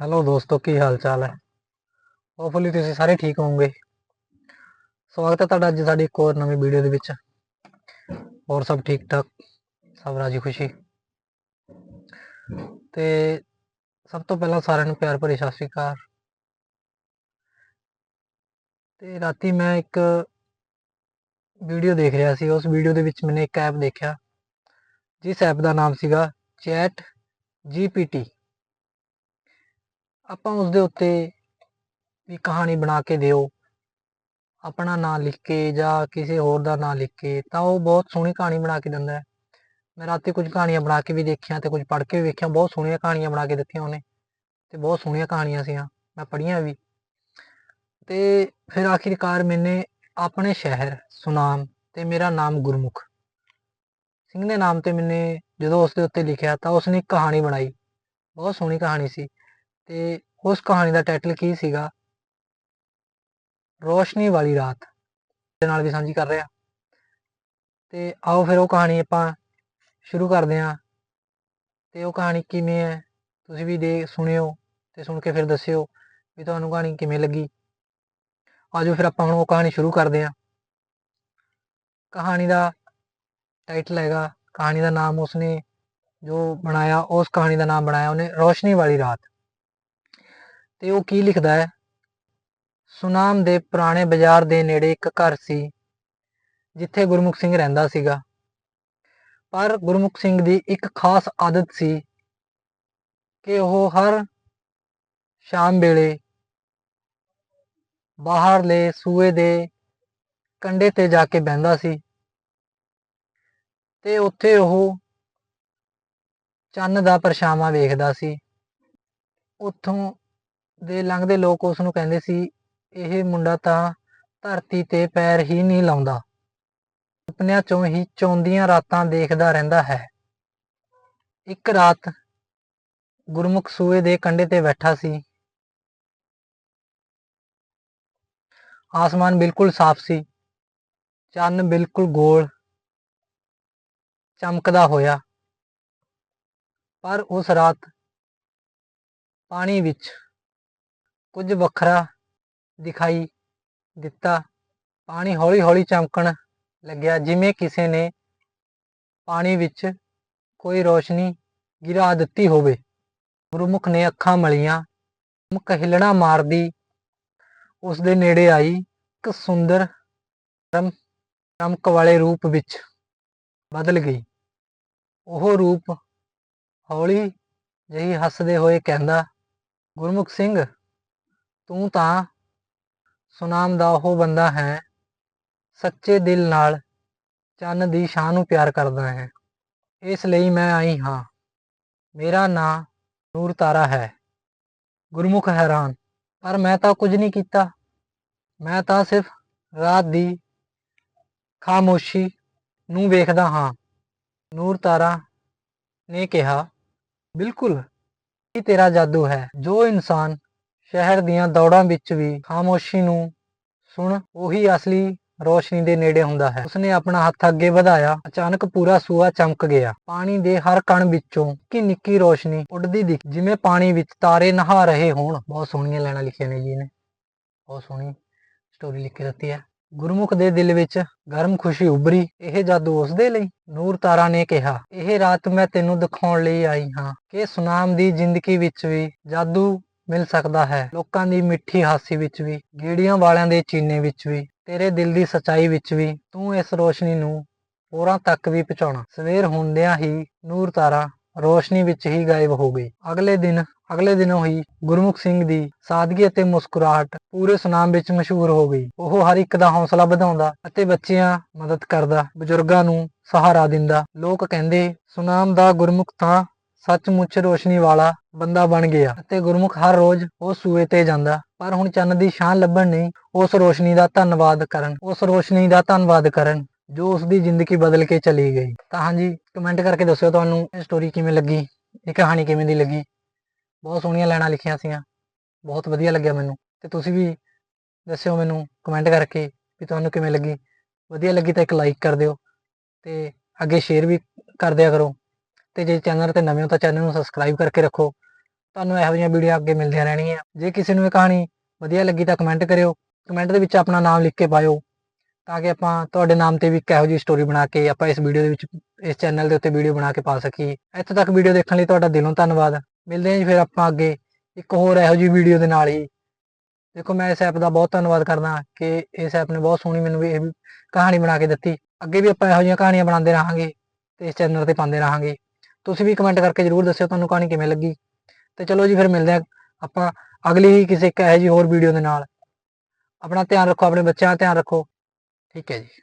Hello ਦੋਸਤੋ, ਕੀ ਹਾਲ ਚਾਲ ਹੈ? ਹੋਪਫੁਲੀ ਤੁਸੀਂ ਸਾਰੇ ਠੀਕ ਹੋਵੋਗੇ। ਸਵਾਗਤ ਹੈ ਤੁਹਾਡਾ ਅੱਜ ਸਾਡੀ ਇੱਕ ਹੋਰ ਨਵੀਂ ਵੀਡੀਓ ਦੇ ਵਿੱਚ। ਹੋਰ ਸਭ ਠੀਕ ਠਾਕ ਸਭ ਰਾਜੀ ਖੁਸ਼ੀ ਤੇ ਸਭ ਤੋਂ ਪਹਿਲਾਂ ਸਾਰਿਆਂ ਨੂੰ ਪਿਆਰ ਭਰੀ ਸਤਿ ਸ਼੍ਰੀ ਅਕਾਲ। ਤੇ ਰਾਤੀ ਮੈਂ ਇੱਕ ਵੀਡੀਓ ਦੇਖ ਰਿਹਾ ਸੀ। ਉਸ ਵੀਡੀਓ ਦੇ ਵਿੱਚ ਮੈਨੇ ਇੱਕ ਐਪ ਦੇਖਿਆ, ਜਿਸ ਐਪ ਦਾ ਨਾਮ ਸੀਗਾ ਚੈਟ ਜੀਪੀਟੀ ਆਪਾਂ ਉਸ ਦੇ ਉੱਤੇ ਵੀ ਕਹਾਣੀ ਬਣਾ ਕੇ ਦਿਓ, ਆਪਣਾ ਨਾਂ ਲਿਖ ਕੇ ਜਾਂ ਕਿਸੇ ਹੋਰ ਦਾ ਨਾਂ ਲਿਖ ਕੇ, ਤਾਂ ਉਹ ਬਹੁਤ ਸੋਹਣੀ ਕਹਾਣੀ ਬਣਾ ਕੇ ਦਿੰਦਾ ਹੈ। ਮੈਂ ਰਾਤੀ ਕੁਝ ਕਹਾਣੀਆਂ ਬਣਾ ਕੇ ਵੀ ਦੇਖੀਆਂ ਤੇ ਕੁਝ ਪੜ੍ਹ ਕੇ ਵੀ ਵੇਖੀਆਂ, ਬਹੁਤ ਸੋਹਣੀਆਂ ਕਹਾਣੀਆਂ ਬਣਾ ਕੇ ਦਿੱਤੀਆਂ ਉਹਨੇ ਤੇ ਬਹੁਤ ਸੋਹਣੀਆਂ ਕਹਾਣੀਆਂ ਸੀਆਂ, ਮੈਂ ਪੜ੍ਹੀਆਂ ਵੀ। ਤੇ ਫਿਰ ਆਖਿਰਕਾਰ ਮੈਨੇ ਆਪਣੇ ਸ਼ਹਿਰ ਸੁਨਾਮ ਤੇ ਮੇਰਾ ਨਾਮ ਗੁਰਮੁਖ ਸਿੰਘ ਦੇ ਨਾਮ ਤੇ ਮੈਨੇ ਜਦੋਂ ਉਸ ਦੇ ਉੱਤੇ ਲਿਖਿਆ ਤਾਂ ਉਸਨੇ ਕਹਾਣੀ ਬਣਾਈ, ਬਹੁਤ ਸੋਹਣੀ ਕਹਾਣੀ ਸੀ। ਤੇ ਉਸ ਕਹਾਣੀ ਦਾ ਟਾਈਟਲ ਕੀ ਸੀਗਾ? ਰੋਸ਼ਨੀ ਵਾਲੀ ਰਾਤ। ਦੇ ਨਾਲ ਵੀ ਸਾਂਝੀ ਕਰ ਰਿਹਾ। ਤੇ ਆਓ ਫਿਰ ਉਹ ਕਹਾਣੀ ਆਪਾਂ ਸ਼ੁਰੂ ਕਰਦੇ ਹਾਂ। ਤੇ ਉਹ ਕਹਾਣੀ ਕਿਵੇਂ ਹੈ? ਤੁਸੀਂ ਵੀ ਦੇ ਸੁਣਿਓ ਤੇ ਸੁਣ ਕੇ ਫਿਰ ਦੱਸਿਓ ਵੀ ਤੁਹਾਨੂੰ ਕਹਾਣੀ ਕਿਵੇਂ ਲੱਗੀ। ਆਜੋ ਫਿਰ ਆਪਾਂ ਹੁਣ ਉਹ ਕਹਾਣੀ ਸ਼ੁਰੂ ਕਰਦੇ ਹਾਂ। ਕਹਾਣੀ ਦਾ ਟਾਈਟਲ ਹੈਗਾ, ਕਹਾਣੀ ਦਾ ਨਾਮ ਉਸਨੇ ਜੋ ਬਣਾਇਆ, ਉਸ ਕਹਾਣੀ ਦਾ ਨਾਮ ਬਣਾਇਆ ਉਹਨੇ ਰੋਸ਼ਨੀ ਵਾਲੀ ਰਾਤ। ਤੇ ਉਹ ਕੀ ਲਿਖਦਾ ਹੈ? ਸੁਨਾਮ ਦੇ ਪੁਰਾਣੇ ਬਾਜ਼ਾਰ ਦੇ ਨੇੜੇ ਇੱਕ ਘਰ ਸੀ, ਜਿੱਥੇ ਗੁਰਮੁਖ ਸਿੰਘ ਰਹਿੰਦਾ ਸੀਗਾ। ਪਰ ਗੁਰਮੁਖ ਸਿੰਘ ਦੀ ਇੱਕ ਖਾਸ ਆਦਤ ਸੀ ਕਿ ਉਹ ਹਰ ਸ਼ਾਮ ਵੇਲੇ ਬਾਹਰਲੇ ਸੂਏ ਦੇ ਕੰਢੇ ਤੇ ਜਾ ਕੇ ਬਹਿੰਦਾ ਸੀ ਤੇ ਉੱਥੇ ਉਹ ਚੰਨ ਦਾ ਪਰਛਾਵਾਂ ਵੇਖਦਾ ਸੀ। ਉੱਥੋਂ ਦੇ ਲੰਘਦੇ ਲੋਕ ਉਸ ਨੂੰ ਕਹਿੰਦੇ ਸੀ, ਇਹ ਮੁੰਡਾ ਤਾਂ ਧਰਤੀ ਤੇ ਪੈਰ ਹੀ ਨਹੀਂ ਲਾਉਂਦਾ। ਸੁਪਨਿਆਂ ਚੋਂ ਹੀ ਚੌਂਦੀਆਂ ਰਾਤਾਂ ਦੇਖਦਾ ਰਹਿੰਦਾ ਹੈ। ਇੱਕ ਰਾਤ ਗੁਰਮੁਖ ਸੂਏ ਦੇ ਕੰਢੇ ਤੇ ਬੈਠਾ ਸੀ। ਆਸਮਾਨ ਬਿਲਕੁਲ ਸਾਫ਼ ਸੀ। ਚੰਨ ਬਿਲਕੁਲ ਗੋਲ, ਚਮਕਦਾ ਹੋਇਆ। ਪਰ ਉਸ ਰਾਤ ਪਾਣੀ ਵਿੱਚ ਕੁਝ ਵੱਖਰਾ ਦਿਖਾਈ ਦਿੱਤਾ। ਪਾਣੀ ਹੌਲੀ-ਹੌਲੀ ਚਮਕਣ ਲੱਗਿਆ, ਜਿਵੇਂ ਕਿਸੇ ਨੇ ਪਾਣੀ ਵਿੱਚ ਕੋਈ ਰੋਸ਼ਨੀ ਗਿਰਾ ਦਿੱਤੀ ਹੋਵੇ। ਗੁਰਮੁਖ ਨੇ ਅੱਖਾਂ ਮਲੀਆਂ, ਮੁਖ ਹਿਲਣਾ ਮਾਰਦੀ ਉਸ ਦੇ ਨੇੜੇ ਆਈ ਇੱਕ ਸੁੰਦਰ ਚਮਕ ਵਾਲੇ ਰੂਪ ਵਿੱਚ ਬਦਲ ਗਈ। ਉਹ ਰੂਪ ਹੌਲੀ ਜਿਹੀ ਹੱਸਦੇ ਹੋਏ ਕਹਿੰਦਾ, ਗੁਰਮੁਖ ਸਿੰਘ ਤੂੰ ਤਾਂ ਸੁਨਾਮ ਦਾ ਉਹ ਬੰਦਾ ਹੈ, ਸੱਚੇ ਦਿਲ ਨਾਲ ਚੰਨ ਦੀ ਸ਼ਾਨ ਨੂੰ ਪਿਆਰ ਕਰਦਾ ਹੈ। ਇਸ ਲਈ ਮੈਂ ਆਈ ਹਾਂ। ਮੇਰਾ ਨਾਂ ਨੂਰ ਤਾਰਾ ਹੈ। ਗੁਰਮੁਖ ਹੈਰਾਨ। ਪਰ ਮੈਂ ਤਾਂ ਕੁਝ ਨਹੀਂ ਕੀਤਾ। ਮੈਂ ਤਾਂ ਸਿਰਫ ਰਾਤ ਦੀ ਖਾਮੋਸ਼ੀ ਨੂੰ ਵੇਖਦਾ ਹਾਂ। ਨੂਰ ਤਾਰਾ ਨੇ ਕਿਹਾ, ਬਿਲਕੁਲ, ਇਹ ਤੇਰਾ ਜਾਦੂ ਹੈ। ਜੋ ਇਨਸਾਨ ਸ਼ਹਿਰ ਦੀਆਂ ਦੌੜਾਂ ਵਿੱਚ ਵੀ ਖਾਮੋਸ਼ੀ ਨੂੰ ਸੁਣ ਉਹੀ ਅਸਲੀ ਰੋਸ਼ਨੀ ਦੇ ਨੇੜੇ ਹੁੰਦਾ ਹੈ। ਉਸਨੇ ਆਪਣਾ ਹੱਥ ਅੱਗੇ ਵਧਾਇਆ, ਅਚਾਨਕ ਪੂਰਾ ਸੂਆ ਚਮਕ ਗਿਆ। ਪਾਣੀ ਦੇ ਹਰ ਕਣ ਵਿੱਚੋਂ ਕਿ ਨਿੱਕੀ ਰੋਸ਼ਨੀ ਉੱਡਦੀ ਦਿਖ, ਜਿਵੇਂ ਪਾਣੀ ਵਿੱਚ ਤਾਰੇ ਨਹਾ ਰਹੇ ਹੋਣ। ਬਹੁਤ ਸੋਹਣੀਆਂ ਲੈਣਾ ਲਿਖੀਆਂ ਨੇ ਜੀ ਨੇ ਬਹੁਤ ਸੋਹਣੀ ਸਟੋਰੀ ਲਿਖ ਕੇ ਦਿੱਤੀ ਹੈ। ਗੁਰਮੁਖ ਦੇ ਦਿਲ ਵਿੱਚ ਗਰਮ ਖੁਸ਼ੀ ਉਭਰੀ। ਇਹ ਜਾਦੂ ਉਸ ਦੇ ਲਈ? ਨੂਰ ਤਾਰਾ ਨੇ ਕਿਹਾ, ਇਹ ਰਾਤ ਮੈਂ ਤੈਨੂੰ ਦਿਖਾਉਣ ਲਈ ਆਈ ਹਾਂ ਕਿ ਸੁਨਾਮ ਦੀ ਜ਼ਿੰਦਗੀ ਵਿੱਚ ਵੀ ਜਾਦੂ ਮਿਲ ਸਕਦਾ ਹੈ। ਲੋਕਾਂ ਦੀ ਮਿੱਠੀ ਹਾਸੀ ਵਿੱਚ ਵੀ, ਗੇੜੀਆਂ ਵਾਲਿਆਂ ਦੇ ਚੀਨੇ ਵਿੱਚ ਵੀ, ਤੇਰੇ ਦਿਲ ਦੀ ਸਚਾਈ ਵਿੱਚ ਵੀ ਤੂੰ ਇਸ ਰੋਸ਼ਨੀ ਨੂੰ ਹੋਰਾਂ ਤੱਕ ਵੀ ਪਹੁੰਚਾਉਣਾ। ਸਵੇਰ ਹੁੰਦਿਆਂ ਹੀ ਨੂਰ ਤਾਰਾ ਰੋਸ਼ਨੀ ਵਿੱਚ ਹੀ ਗਾਇਬ ਹੋ ਗਈ। ਅਗਲੇ ਦਿਨ, ਅਗਲੇ ਦਿਨੋਂ ਹੀ ਗੁਰਮੁਖ ਸਿੰਘ ਦੀ ਸਾਦਗੀ ਅਤੇ ਮੁਸਕਰਾਹਟ ਪੂਰੇ ਸੁਨਾਮ ਵਿੱਚ ਮਸ਼ਹੂਰ ਹੋ ਗਈ। ਉਹ ਹਰ ਇੱਕ ਦਾ ਹੌਸਲਾ ਵਧਾਉਂਦਾ ਅਤੇ ਬੱਚਿਆਂ ਮਦਦ ਕਰਦਾ, ਬਜ਼ੁਰਗਾਂ ਨੂੰ ਸਹਾਰਾ ਦਿੰਦਾ। ਲੋਕ ਕਹਿੰਦੇ, ਸੁਨਾਮ ਦਾ ਗੁਰਮੁਖ ਤਾਂ ਸੱਚਮੁੱਚ ਰੋਸ਼ਨੀ ਵਾਲਾ ਬੰਦਾ ਬਣ ਗਿਆ ਅਤੇ ਗੁਰਮੁਖ ਹਰ ਰੋਜ਼ ਉਸ ਸੂਏ ਤੇ ਜਾਂਦਾ। ਪਰ ਹੁਣ ਚੰਨ ਦੀ ਸ਼ਾਨ ਲੱਭਣ ਨਹੀਂ, ਉਸ ਰੋਸ਼ਨੀ ਦਾ ਧੰਨਵਾਦ ਕਰਨ, ਉਸ ਰੋਸ਼ਨੀ ਦਾ ਧੰਨਵਾਦ ਕਰਨ, ਜੋ ਉਸ ਦੀ ਜ਼ਿੰਦਗੀ ਬਦਲ ਕੇ ਚਲੀ ਗਈ। ਤਾਂ ਹਾਂਜੀ ਕਮੈਂਟ ਕਰਕੇ ਦੱਸਿਓ ਤੁਹਾਨੂੰ ਇਹ ਸਟੋਰੀ ਕਿਵੇਂ ਲੱਗੀ, ਇਹ ਕਹਾਣੀ ਕਿਵੇਂ ਦੀ ਲੱਗੀ? ਬਹੁਤ ਸੋਹਣੀਆਂ ਲਾਈਨਾਂ ਲਿਖੀਆਂ ਸੀਆਂ, ਬਹੁਤ ਵਧੀਆ ਲੱਗਿਆ ਮੈਨੂੰ। ਤੇ ਤੁਸੀਂ ਵੀ ਦੱਸਿਓ ਮੈਨੂੰ ਕਮੈਂਟ ਕਰਕੇ ਵੀ ਤੁਹਾਨੂੰ ਕਿਵੇਂ ਲੱਗੀ। ਵਧੀਆ ਲੱਗੀ ਤਾਂ ਇੱਕ ਲਾਈਕ ਕਰ ਦਿਓ ਤੇ ਅੱਗੇ ਸ਼ੇਅਰ ਵੀ ਕਰ ਦਿਆ ਕਰੋ। ਤੇ ਜੇ ਚੈਨਲ ਤੇ ਨਵੇਂ ਹੋ ਤਾਂ ਚੈਨਲ ਨੂੰ ਸਬਸਕ੍ਰਾਈਬ ਕਰਕੇ ਰੱਖੋ। ਤੁਹਾਨੂੰ ਇਹੋ ਜਿਹੀਆਂ ਵੀਡੀਓ ਅੱਗੇ ਮਿਲਦੀਆਂ ਰਹਿਣਗੀਆਂ। ਜੇ ਕਿਸੇ ਨੂੰ ਇਹ ਕਹਾਣੀ ਵਧੀਆ ਲੱਗੀ ਤਾਂ ਕਮੈਂਟ ਕਰਿਓ। ਕਮੈਂਟ ਦੇ ਵਿੱਚ ਆਪਣਾ ਨਾਮ ਲਿਖ ਕੇ ਪਾਇਓ ਤਾਂ ਕਿ ਆਪਾਂ ਤੁਹਾਡੇ ਨਾਮ ਤੇ ਵੀ ਇੱਕ ਇਹੋ ਜਿਹੀ ਸਟੋਰੀ ਬਣਾ ਕੇ ਆਪਾਂ ਇਸ ਵੀਡੀਓ ਦੇ ਵਿੱਚ, ਇਸ ਚੈਨਲ ਦੇ ਉੱਤੇ ਵੀਡੀਓ ਬਣਾ ਕੇ ਪਾ ਸਕੀਏ। ਇੱਥੇ ਤੱਕ ਵੀਡੀਓ ਦੇਖਣ ਲਈ ਤੁਹਾਡਾ ਦਿਲੋਂ ਧੰਨਵਾਦ। ਮਿਲਦੇ ਹਾਂ ਜੀ ਫਿਰ ਆਪਾਂ ਅੱਗੇ ਇੱਕ ਹੋਰ ਇਹੋ ਜਿਹੀ ਵੀਡੀਓ ਦੇ ਨਾਲ ਹੀ। ਦੇਖੋ ਮੈਂ ਇਸ ਐਪ ਦਾ ਬਹੁਤ ਧੰਨਵਾਦ ਕਰਦਾ ਕਿ ਇਸ ਐਪ ਨੇ ਬਹੁਤ ਸੋਹਣੀ ਮੈਨੂੰ ਇਹ ਕਹਾਣੀ ਬਣਾ ਕੇ ਦਿੱਤੀ। ਅੱਗੇ ਵੀ ਆਪਾਂ ਇਹੋ ਜਿਹੀਆਂ ਕਹਾਣੀਆਂ ਬਣਾਉਂਦੇ ਰਹਾਂਗੇ ਤੇ ਇਸ ਚੈਨਲ ਤੇ ਪਾਉਂਦੇ ਰਹਾਂਗੇ। ਤੁਸੀਂ ਵੀ ਕਮੈਂਟ ਕਰਕੇ ਜਰੂਰ ਦੱਸਿਓ ਤੁਹਾਨੂੰ ਕਹਾਣੀ ਕਿਵੇਂ ਲੱਗੀ। ਤੇ ਚਲੋ ਜੀ ਫਿਰ ਮਿਲਦੇ ਹਾਂ ਆਪਾਂ ਅਗਲੀ ਹੀ ਕਿਸੇ ਇੱਕ ਇਹੋ ਜਿਹੀ ਹੋਰ ਵੀਡੀਓ ਦੇ ਨਾਲ। ਆਪਣਾ ਧਿਆਨ ਰੱਖੋ, ਆਪਣੇ ਬੱਚਿਆਂ ਦਾ ਧਿਆਨ ਰੱਖੋ। ਠੀਕ ਹੈ ਜੀ।